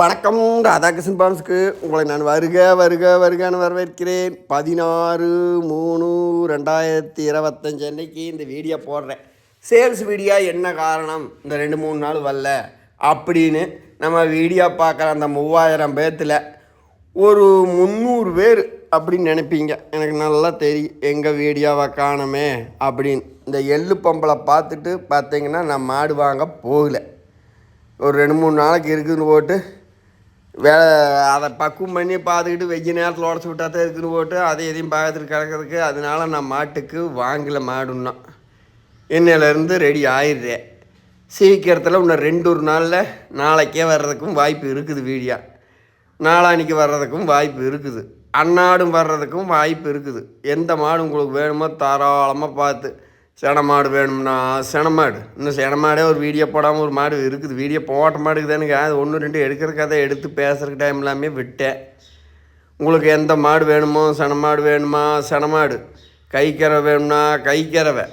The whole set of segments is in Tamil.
வணக்கம் ராதாகிருஷ்ணன் பான்ஸ்க்கு உங்களை நான் வருக வருக வருகன்னு வரவேற்கிறேன். பதினாறு மூணு ரெண்டாயிரத்தி இருபத்தஞ்சு அன்னைக்கு இந்த வீடியோ போடுறேன். சேல்ஸ் வீடியோ என்ன காரணம்? இந்த ரெண்டு மூணு நாள் வரல. அப்படின்னு நம்ம வீடியோ பார்க்குற அந்த மூவாயிரம் பேர்த்தில் ஒரு முந்நூறு பேர் அப்படின்னு நினைப்பீங்க. எனக்கு நல்லா தெரியும் எங்கள் வீடியோவை காணமே அப்படின்னு. இந்த எள்ளு பம்பளை பார்த்துட்டு பார்த்தீங்கன்னா நான் மாடு வாங்க போகல. ஒரு ரெண்டு மூணு நாளைக்கு இருக்குதுன்னு போட்டு வேலை அதை பக்குவம் பண்ணி பார்த்துக்கிட்டு வெஜ்ஜ நேரத்தில் உடச்சி விட்டா தான் இருக்குன்னு போட்டு அதை எதையும் பார்த்துட்டு கிடக்கிறதுக்கு அதனால நான் மாட்டுக்கு வாங்கல மாடுன்னா. இன்னையிலேருந்து ரெடி ஆயிடுறேன். சீக்கிரத்தில் இன்னும் ரெண்டு ஒரு நாளில் நாளைக்கே வர்றதுக்கும் வாய்ப்பு இருக்குது வீடியோ. நாளானிக்கு வர்றதுக்கும் வாய்ப்பு இருக்குது. அன்னாடும் வர்றதுக்கும் வாய்ப்பு இருக்குது. எந்த மாடு உங்களுக்கு வேணுமோ தாராளமாக பார்த்து சென மாடு வேணும்னா செனமாடு. இன்னும் செனமாடே ஒரு வீடியோ போடாமல் ஒரு மாடு இருக்குது. வீடியோ போட்ட மாடுக்கு தானுங்க அது ஒன்று ரெண்டு எடுக்கிற கதை எடுத்து பேசுகிற டைம் எல்லாமே விட்டேன். உங்களுக்கு எந்த மாடு வேணுமோ செனமாடு வேணுமா செனமாடு. கைக்கறவை வேணும்னா கைக்கறவை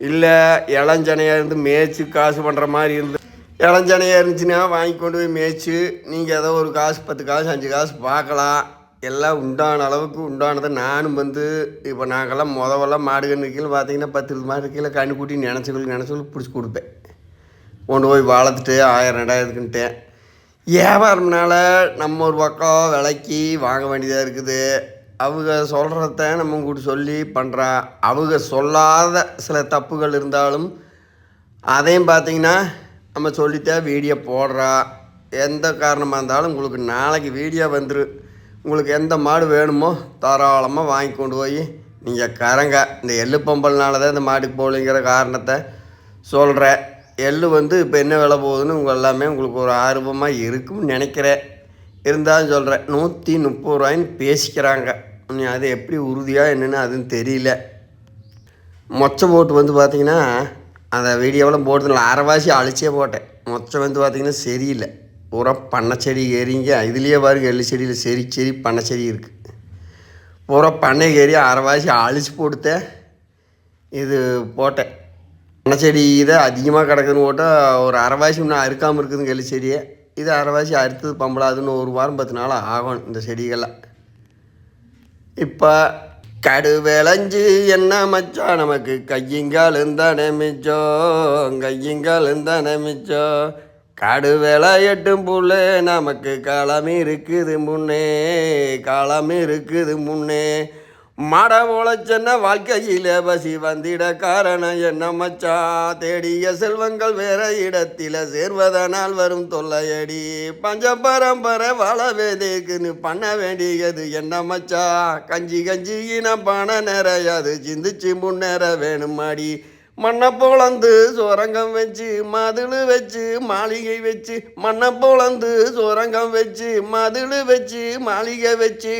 இல்லை இளஞ்சனையாக இருந்து மேய்ச்சி காசு பண்ணுற மாதிரி இருந்து இளஞ்சனையாக இருந்துச்சுன்னா வாங்கி கொண்டு போய் மேய்ச்சி நீங்கள் ஏதோ ஒரு காசு பத்து காசு அஞ்சு காசு பார்க்கலாம். எல்லாம் உண்டான அளவுக்கு உண்டானதை நானும் வந்து இப்போ நாங்கள்லாம் முதவெல்லாம் மாடு கன்று கீழே பார்த்தீங்கன்னா பத்து இருபது மாடு கீழே கண்ணு கூட்டி நினச்சவங்களுக்கு நினச்சவங்களுக்கு பிடிச்சி கொடுப்பேன். கொண்டு போய் வளர்த்துட்டு ஆயிரம் ரெண்டாயிரத்துக்குன்ட்டேன் வியாபாரம்னால நம்ம ஒரு பக்கம் விலைக்கு வாங்க வேண்டியதாக இருக்குது. அவங்க சொல்கிறத நம்ம கூட சொல்லி பண்ணுறா அவங்க சொல்லாத சில தப்புகள் இருந்தாலும் அதையும் பார்த்தீங்கன்னா நம்ம சொல்லித்தான் வீடியோ போடுறா. எந்த காரணமாக இருந்தாலும் உங்களுக்கு நாளைக்கு வீடியோ வந்துடும் உங்களுக்கு எந்த மாடு வேணுமோ தாராளமாக வாங்கி கொண்டு போய் நீங்கள் கரங்க இந்த எள்ளு பம்பல்னால தான் இந்த மாட்டுக்கு போகலிங்கிற காரணத்தை சொல்கிறேன் எள்ளு வந்து இப்போ என்ன விலை போகுதுன்னு உங்கள் எல்லாமே உங்களுக்கு ஒரு ஆர்வமாக இருக்கும்னு நினைக்கிறேன். இருந்தாலும் சொல்கிறேன் நூற்றி முப்பது ரூபாயின்னு பேசிக்கிறாங்க. நீ அது எப்படி உறுதியாக என்னென்னு அதுன்னு தெரியல. மொச்சை போட்டு வந்து பார்த்தீங்கன்னா அந்த வீடியோவெல்லாம் போட்டு அரைவாசி அழிச்சே போட்டேன். மொச்சை வந்து பார்த்திங்கன்னா சரியில்லை. பூரா பண்ணை செடி ஏறிங்க. இதுலேயே பாருங்க எள்ளு செடியில் செரி செடி பண்ணை செடி இருக்குது பூரா பண்ணை ஏறி அரைவாசி அழிச்சு போட்டுத்தேன் இது போட்டேன். பண்ணை செடி இதை அதிகமாக கிடக்குதுன்னு போட்டால் ஒரு அரைவாசி இன்னும் அறுக்காமல் இருக்குதுங்க எள்ளு செடியை. இது அரைவாசி அறுத்தது பம்பளாதுன்னு ஒரு வாரம் பத்து நாள் ஆகணும் இந்த செடிகள்லாம். இப்போ கடு விளைஞ்சு என்ன மச்சான் நமக்கு கையங்கால் இருந்தா மிச்சம் கையங்கால் இருந்தா மிச்சம். காடு வேலை எட்டும் புள்ளே நமக்கு காலம் இருக்குது முன்னே காலம் இருக்குது முன்னே. மாட உழைச்சென்ன வாழ்க்கையில் பசி வந்திட காரணம் என்ன மச்சா? தேடிய செல்வங்கள் வேற இடத்தில் சேர்வதனால் வரும் தொல்லையடி. பஞ்ச பரம்பரை வாழ வேதேக்குன்னு பண்ண வேண்டியது என்ன மச்சா? கஞ்சி கஞ்சி இனம் பண நிறையாது சிந்திச்சு முன்னேற வேணும் அடி மண்ணை பொழந்து சுரங்கம் வச்சு மதுளு வச்சு மாளிகை வச்சு மண்ணை பொழந்து சுரங்கம் வச்சு மதுளு வச்சு மாளிகை வச்சு